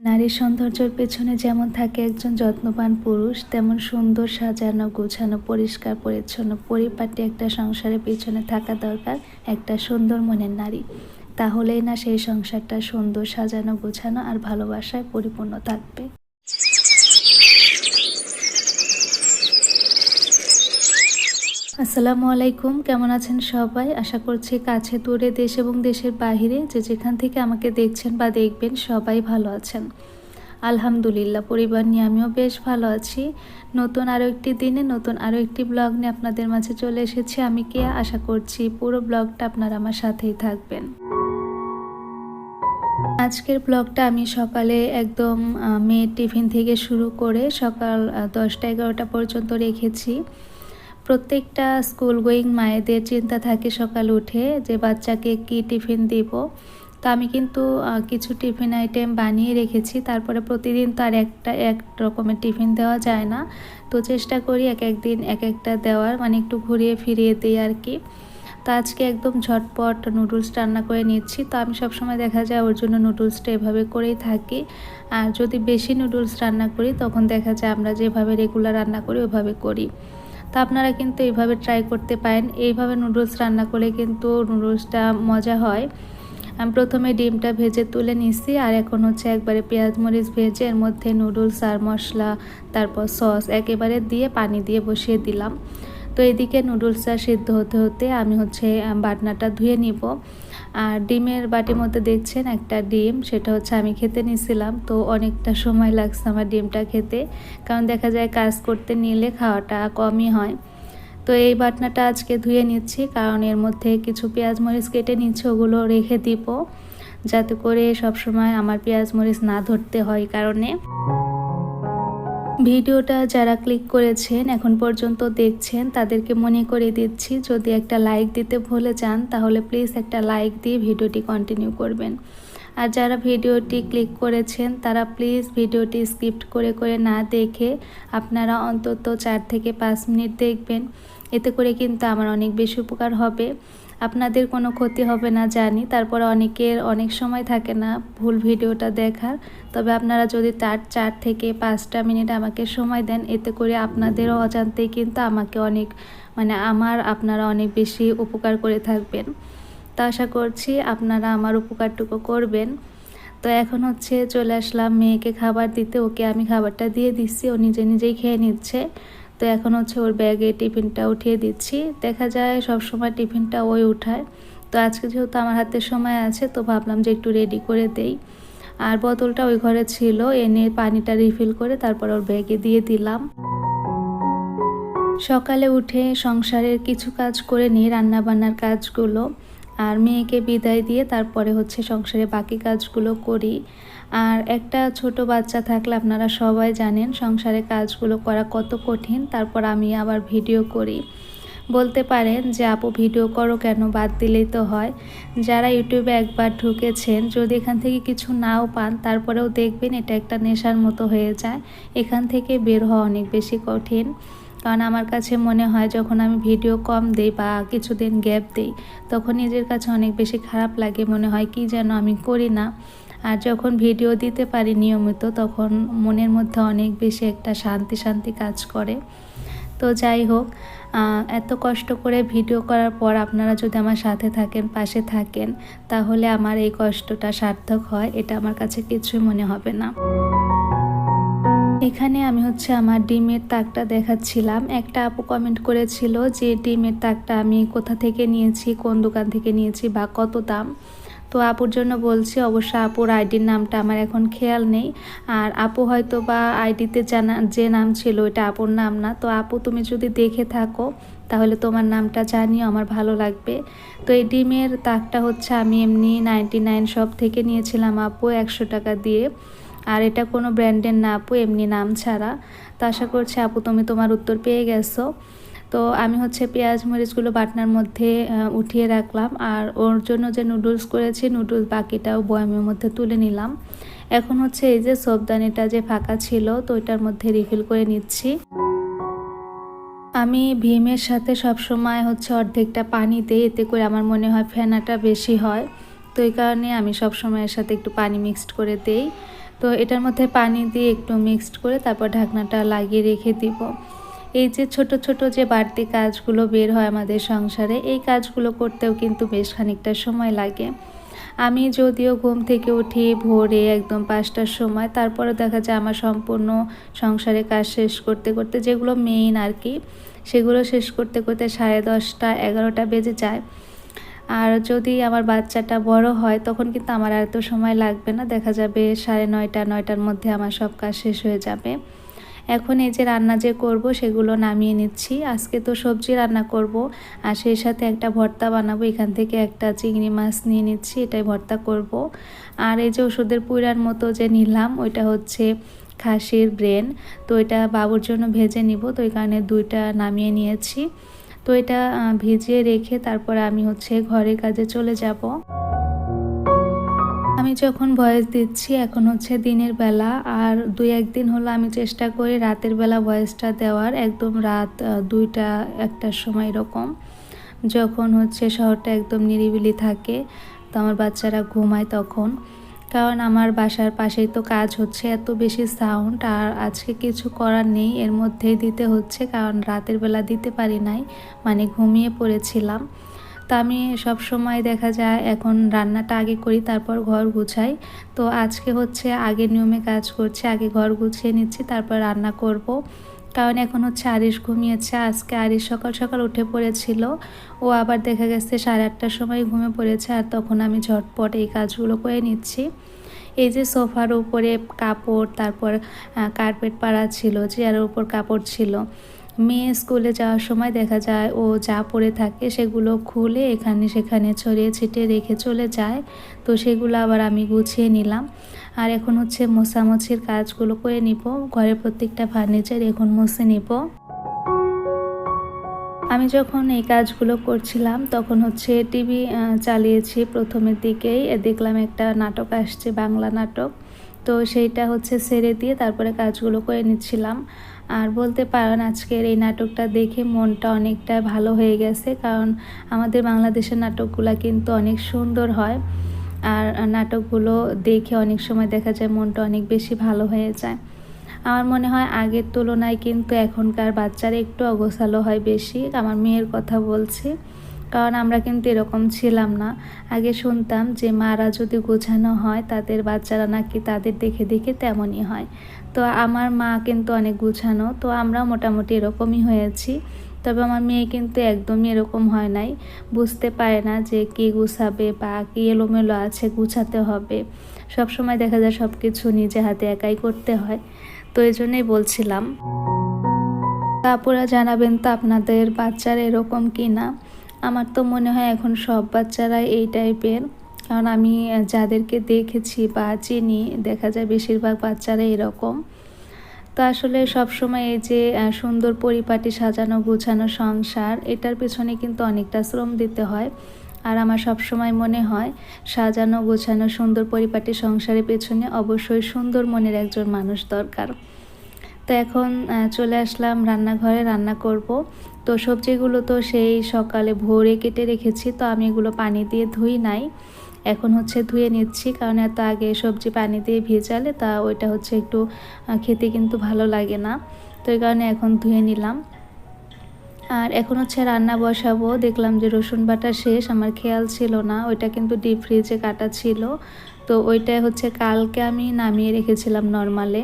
নারীর সৌন্দর্যের পেছনে যেমন থাকে একজন যত্নবান পুরুষ, তেমন সুন্দর সাজানো, গোছানো, পরিষ্কার, পরিচ্ছন্ন, পরিপাটি একটা সংসারের পেছনে থাকা দরকার একটা সুন্দর মনের নারী। তাহলেই না সেই সংসারটা সুন্দর সাজানো, গোছানো আর ভালোবাসায় পরিপূর্ণ থাকবে। আসসালামু আলাইকুম, কেমন আছেন সবাই? আশা করছি কাছে, দূরে, দেশ এবং দেশের বাইরে যে যেখান থেকে আমাকে দেখছেন বা দেখবেন সবাই ভালো আছেন। আলহামদুলিল্লাহ, পরিবার নিয়ে আমিও বেশ ভালো আছি। নতুন আরও একটি দিনে, নতুন আরও একটি ব্লগ নিয়ে আপনাদের মাঝে চলে এসেছি আমি কে আশা করছি পুরো ব্লগটা আপনারা আমার সাথেই থাকবেন। আজকের ব্লগটা আমি সকালে একদম মেয়ের টিফিন থেকে শুরু করে সকাল দশটা এগারোটা পর্যন্ত রেখেছি। প্রত্যেকটা স্কুল গোয়িং মায়েদের চিন্তা থাকে সকাল উঠে যে বাচ্চাকে কি টিফিন দিব। তো আমি কিন্তু কিছু টিফিন আইটেম বানিয়ে রেখেছি। তারপরে প্রতিদিন তো আর একটা, এক রকমের টিফিন দেওয়া যায় না। তো চেষ্টা করি এক এক দিন, এক একটা দেওয়ার মানে একটু ঘুরিয়ে ফিরিয়ে দিই আর কি। তো আজকে একদম ঝটপট নুডলস রান্না করে নিচ্ছি। তো আমি সবসময় দেখা যায় ওর জন্য নুডলসটা এভাবে করেই থাকি। আর যদি বেশি নুডলস রান্না করি, তখন দেখা যায় আমরা যেভাবে রেগুলার রান্না করি, ওভাবে করি। তো আপনারা কিন্তু এইভাবে ট্রাই করতে পারেন। এইভাবে নুডলস রান্না করলে কিন্তু নুডলসটা মজা হয়। আমি প্রথমে ডিমটা ভেজে তুলে নিছি আর এখন হচ্ছে একবারে পেঁয়াজ মরিচ ভেজে এর মধ্যে নুডলস আর মশলা, তারপর সস একেবারে দিয়ে পানি দিয়ে বসিয়ে দিলাম। তো এদিকে নুডলসটা সিদ্ধ হতে হতে আমি হচ্ছে বাটনাটা ধুয়ে নিব। আর ডিমের বাটির মধ্যে দেখছেন একটা ডিম, সেটা হচ্ছে আমি খেতে নিছিলাম, তো অনেকটা সময় লাগছে আমার ডিমটা খেতে। কারণ দেখা যায় কাজ করতে নিলে খাওয়াটা কমই হয়। তো এই বাটনাটা আজকে ধুয়ে নিচ্ছি, কারণ এর মধ্যে কিছু পেঁয়াজ মরিচ কেটে নিচ্ছে, ওগুলো রেখে দিব। যাতে করে সবসময় আমার পেঁয়াজ মরিচ না ধরতে হয় কারণে। ভিডিওটা যারা ক্লিক করেছেন, এখন পর্যন্ত দেখছেন, তাদেরকে মনে করে দিচ্ছি, যদি একটা লাইক দিতে ভুলে যান, তাহলে প্লিজ একটা লাইক দিয়ে ভিডিওটি কন্টিনিউ করবেন। আর যারা ভিডিওটি ক্লিক করেছেন, তারা প্লিজ ভিডিওটি স্কিপ করে করে না দেখে আপনারা অন্তত চার থেকে পাঁচ মিনিট দেখবেন। এতে করে কিন্তু আমার অনেক বেশি উপকার হবে। আপনাদের কোনো ক্ষতি হবে না, জানি। তারপর অনেকের অনেক সময় থাকে না ভুল ভিডিওটা দেখার। তবে আপনারা যদি তার চার থেকে পাঁচটা মিনিট আমাকে সময় দেন, এতে করে আপনাদেরও অজান্তেই কিন্তু আমাকে অনেক মানে আমার আপনারা অনেক বেশি উপকার করে থাকবেন। তো আশা করছি আপনারা আমার উপকারটুকু করবেন। তো এখন হচ্ছে চলে আসলাম মেয়েকে খাবার দিতে। ওকে আমি খাবারটা দিয়ে দিচ্ছি। ও নিজে নিজেই খেয়ে নিচ্ছে। তো এখন হচ্ছে ওর ব্যাগে টিফিনটা উঠিয়ে দিচ্ছি। দেখা যায় সব সময় টিফিনটা ওই উঠায়। তো আজকে যেহেতু আমার হাতে সময় আছে, তো ভাবলাম যে একটু রেডি করে দেই। আর বোতলটা ওই ঘরে ছিল, এনে পানিটা রিফিল করে তারপর ওর ব্যাগে দিয়ে দিলাম। সকালে উঠে সংসারের কিছু কাজ করে নিই রান্নাবান্নার কাজগুলো, আর মেয়েকে বিদায় দিয়ে তারপরে হচ্ছে সংসারে বাকি কাজগুলো করি। আর একটা ছোট বাচ্চা থাকলে আপনারা সবাই জানেন সংসারে কাজগুলো করা কত কঠিন, তারপর আমি আবার ভিডিও করি। বলতে পারেন যে, আপু, ভিডিও করো কেন? বাদ দিলেই তো হয়। যারা ইউটিউবে একবার ঢুকেছেন, যদি এখান থেকে কিছু নাও পান, তারপরেও দেখবেন এটা একটা নেশার মতো হয়ে যায়। এখান থেকে বের হওয়া অনেক বেশি কঠিন। কারণ আমার কাছে মনে হয়, যখন আমি ভিডিও কম দিই বা কিছুদিন গ্যাপ দিই, তখন নিজের কাছে অনেক বেশি খারাপ লাগে। মনে হয়, কি যেন আমি করি না? আর যখন ভিডিও দিতে পারি নিয়মিত, তখন মনের মধ্যে অনেক বেশি একটা শান্তি শান্তি কাজ করে। তো যাই হোক এত কষ্ট করে ভিডিও করার পর আপনারা যদি আমার সাথে থাকেন, পাশে থাকেন, তাহলে আমার এই কষ্টটা সার্থক হয়, এটা আমার কাছে কিছুই মনে হবে না। এখানে আমি হচ্ছে আমার ডিমের তাকটা দেখাচ্ছিলাম। একটা আপু কমেন্ট করেছিল যে ডিমের তাকটা আমি কোথা থেকে নিয়েছি, কোন দোকান থেকে নিয়েছি বা কত দাম। তো আপুর জন্য বলছি, অবশ্য আপুর আইডির নামটা আমার এখন খেয়াল নেই। আর আপু হয়তো বা আইডিতে জানা, যে নাম ছিল ওটা আপুর নাম না। তো আপু তুমি যদি দেখে থাকো, তাহলে তোমার নামটা জানিও, আমার ভালো লাগবে। তো এই ডিমের তাকটা হচ্ছে আমি এমনি নাইনটি নাইন শপ থেকে নিয়েছিলাম আপু একশো টাকা দিয়ে। আর এটা কোনো ব্র্যান্ডের না আপু, এমনি নাম ছাড়া। তো আশা করছি আপু তুমি তোমার উত্তর পেয়ে গেছো। তো আমি হচ্ছে পেঁয়াজ মরিচগুলো বাটনার মধ্যে উঠিয়ে রাখলাম। আর ওর জন্য যে নুডলস করেছি, নুডলস বাকিটাও বয়ামের মধ্যে তুলে নিলাম। এখন হচ্ছে এই যে সবদানিটা যে ফাঁকা ছিল, তো ওইটার মধ্যে রিফিল করে নিচ্ছি। আমি ভীমের সাথে সব সময় হচ্ছে অর্ধেকটা পানি দিই, এতে করে আমার মনে হয় ফেনাটা বেশি হয়। তো এই কারণে আমি সব সময় এর সাথে একটু পানি মিক্সড করে দেই। তো এটার মধ্যে পানি দিয়ে একটু মিক্সড করে তারপর ঢাকনাটা লাগিয়ে রেখে দিব। এই যে ছোট ছোট যে বাড়তি কাজগুলো বের হয় আমাদের সংসারে, এই কাজগুলো করতেও কিন্তু বেশ খানিকটা সময় লাগে। আমি যদিও ঘুম থেকে উঠি ভোরে একদম পাঁচটার সময়, তারপরে দেখা যায় আমার সম্পূর্ণ সংসারে কাজ শেষ করতে করতে যেগুলো মেইন আর কি, সেগুলো শেষ করতে করতে সাড়ে দশটা, এগারোটা বেজে যায়। আর যদি আমার বাচ্চাটা বড় হয়, তখন কিন্তু আমার আর এত সময় লাগবে না, দেখা যাবে সাড়ে নয়টা, নয়টার মধ্যে আমার সব কাজ শেষ হয়ে যাবে। এখন এই যে রান্না যে করব সেগুলো নামিয়ে নিচ্ছি। আজকে তো সবজি রান্না করব। আর সেই সাথে একটা ভর্তা বানাবো। এখান থেকে একটা চিংড়ি মাছ নিয়ে নিচ্ছি, এটাই ভর্তা করব। আর এই যে ওষুধের পুরার মতো যে নিলাম, ওইটা হচ্ছে খাসির ব্রেন। তো এটা বাবুর জন্য ভেজে নিব, তো এই কারণে দুইটা নামিয়ে নিয়েছি। তো এটা ভিজিয়ে রেখে তারপরে আমি হচ্ছে ঘরের কাজে চলে যাব। যখন ভয়েস দিচ্ছি, এখন হচ্ছে দিনের বেলা। আর দুই একদিন হলো আমি চেষ্টা করি রাতের বেলা ভয়েসটা দেওয়ার, একদম রাত দুইটা, একটার সময় এরকম। যখন হচ্ছে শহরটা একদম নিরিবিলি থাকে, তো আমার বাচ্চারা ঘুমায় তখন। কারণ আমার বাসার পাশেই তো কাজ হচ্ছে, এত বেশি সাউন্ড আর আজকে কিছু করার নেই। এর মধ্যেই দিতে হচ্ছে, কারণ রাতের বেলা দিতে পারি নাই মানে ঘুমিয়ে পড়েছিলাম। তা আমি সব সময় দেখা যায়, এখন রান্নাটা আগে করি, তারপর ঘর গুছাই। তো আজকে হচ্ছে আগে নিয়মে কাজ করছি, আগে ঘর গুছিয়ে নিচ্ছি, তারপর রান্না করব। কারণ এখন হচ্ছে আরিশ ঘুমিয়েছে, আজকে আরিশ সকাল সকাল উঠে পড়েছিল। ও আবার দেখা গেছে সাড়ে আটটার সময় ঘুমে পড়েছে, আর তখন আমি ঝটপট এই কাজগুলো করে নিচ্ছি। এই যে সোফার উপরে কাপড়, তারপর কার্পেট পাড়া ছিল চেয়ারের উপর কাপড় ছিল। মেয়ে স্কুলে যাওয়ার সময় দেখা যায় ও যা পরে থাকে সেগুলো খুলে এখানে সেখানে ছড়িয়ে ছিটিয়ে রেখে চলে যায়। তো সেগুলো আবার আমি গুছিয়ে নিলাম। আর এখন হচ্ছে মোছামুছির কাজগুলো করে নিব। ঘরের প্রত্যেকটা ফার্নিচার এখন মুছে নিব। আমি যখন এই কাজগুলো করছিলাম তখন হচ্ছে টিভি চালিয়েছি প্রথমের দিকেই। দেখলাম একটা নাটক আসছে, বাংলা নাটক। তো সেইটা হচ্ছে সেরে দিয়ে তারপরে কাজগুলো করে নিচ্ছিলাম। আর বলতে পারেন আজকের এই নাটকটা দেখে মনটা অনেকটা ভালো হয়ে গেছে, কারণ আমাদের বাংলাদেশের নাটকগুলো কিন্তু অনেক সুন্দর হয়। আর নাটকগুলো দেখে অনেক সময় দেখা যায় মনটা অনেক বেশি ভালো হয়ে যায়। আমার মনে হয় আগের তুলনায় কিন্তু এখনকার বাচ্চারা একটু অগোছালো হয় বেশি, আমার মেয়ের কথা বলছি। কারণ আমরা কিন্তু এরকম ছিলাম না। আগে শুনতাম যে মারা যদি গোছানো হয়, তাদের বাচ্চারা নাকি তাদের দেখে দেখে তেমনই হয়। তো আমার মা কিন্তু অনেক গুছানো, তো আমরা মোটামুটি এরকমই হয়েছি। তবে আমার মেয়ে কিন্তু একদমই এরকম হয় নাই। বুঝতে পারে না যে কে গুছাবে বা কি এলোমেলো আছে, গুছাতে হবে। সব সময় দেখা যায় সব কিছু নিজে হাতে একাই করতে হয়। তো এই জন্যই বলছিলাম তারপরে জানাবেন তো আপনাদের বাচ্চারা এরকম কি না আমার তো মনে হয় এখন সব বাচ্চারাই এই টাইপের। কারণ আমি যাদেরকে দেখেছি বা চিনি, দেখা যায় বেশিরভাগ বাচ্চারা এরকম। তো আসলে সবসময় এই যে সুন্দর পরিপাটি সাজানো, গুছানো সংসার, এটার পেছনে কিন্তু অনেকটা শ্রম দিতে হয়। আর আমার সবসময় মনে হয়, সাজানো, গোছানো, সুন্দর পরিপাটি সংসারের পেছনে অবশ্যই সুন্দর মনের একজন মানুষ দরকার। তো এখন চলে আসলাম রান্নাঘরে রান্না করব। তো সবজিগুলো তো সেই সকালে ভোরে কেটে রেখেছি, তো আমি এগুলো পানি দিয়ে ধুই নাই। এখন হচ্ছে ধুয়ে নিচ্ছি, কারণ এত আগে সবজি পানি দিয়ে ভেজালে, তা ওইটা হচ্ছে একটু খেতে কিন্তু ভালো লাগে না। তো এই কারণে এখন ধুয়ে নিলাম। আর এখন হচ্ছে রান্না বসাবো। দেখলাম যে রসুন বাটা শেষ, আমার খেয়াল ছিল না। ওইটা কিন্তু ডিপ ফ্রিজে কাটা ছিল। তো ওইটাই হচ্ছে কালকে আমি নামিয়ে রেখেছিলাম নর্মালে।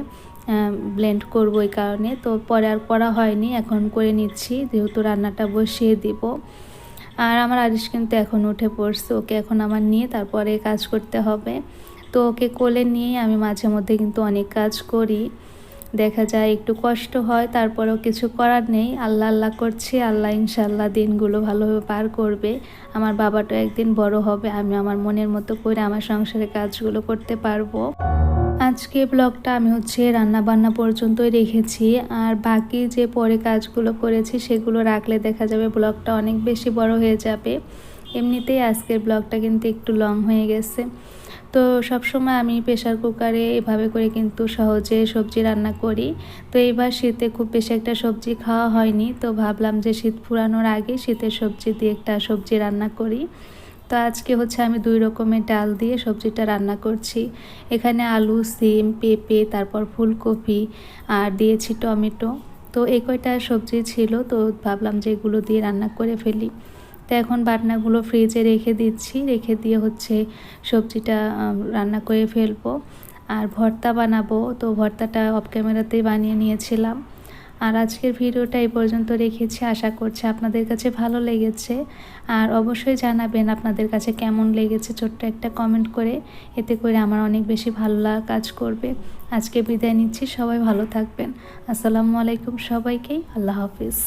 ব্লেন্ড করব ওই কারণে। তো পরে আর করা হয়নি, এখন করে নিচ্ছি। যেহেতু রান্নাটা বসিয়ে দিব। আর আমার আরিস কিন্তু এখন উঠে পড়ছে, ওকে এখন আমার নিয়ে তারপরে কাজ করতে হবে। তো ওকে কোলে নিয়েই আমি মাঝে মধ্যে কিন্তু অনেক কাজ করি। দেখা যায় একটু কষ্ট হয়, তারপরেও কিছু করার নেই। আল্লাহ আল্লাহ করছি, আল্লাহ ইনশাল্লাহ দিনগুলো ভালোভাবে পার করবে। আমার বাবাটা একদিন বড় হবে, আমি আমার মনের মতো করে আমার সংসারে কাজগুলো করতে পারব। আজকে ব্লগটা আমি হচ্ছে রান্না বান্না পর্যন্তই রেখেছি। আর বাকি যে পরে কাজগুলো করেছি সেগুলো রাখলে দেখা যাবে ব্লগটা অনেক বেশি বড় হয়ে যাবে। এমনিতেই আজকের ব্লগটা কিন্তু একটু লং হয়ে গেছে। তো সবসময় আমি প্রেশার কুকারে এভাবে করে কিন্তু সহজে সবজি রান্না করি। তো এইবার শীতে খুব বেশি একটা সবজি খাওয়া হয়নি। তো ভাবলাম যে শীত ফুরানোর আগে শীতের সবজি দিয়ে একটা সবজি রান্না করি। তো আজকে হচ্ছে আমি দুই রকমের ডাল দিয়ে সবজিটা রান্না করছি। এখানে আলু, সিম, পেঁপে, তারপর ফুলকপি আর দিয়েছি টমেটো। তো এই কয়টা সবজি ছিল তো ভাবলাম যে এগুলো দিয়ে রান্না করে ফেলি। তো এখন বাটনাগুলো ফ্রিজে রেখে দিচ্ছি। রেখে দিয়ে হচ্ছে সবজিটা রান্না করে ফেলব। আর ভর্তা বানাবো। তো ভর্তাটা অফ ক্যামেরাতেই বানিয়ে নিয়েছিলাম। আর আজকের ভিডিওটা এই পর্যন্ত রেখেছি। আশা করছি আপনাদের কাছে ভালো লেগেছে। আর অবশ্যই জানাবেন আপনাদের কাছে কেমন লেগেছে ছোট্ট একটা কমেন্ট করে। এতে করে আমার অনেক বেশি ভালো লাগা কাজ করবে। আজকে বিদায় নিচ্ছি। সবাই ভালো থাকবেন। আসসালামু আলাইকুম সবাইকেই আল্লাহ হাফিজ।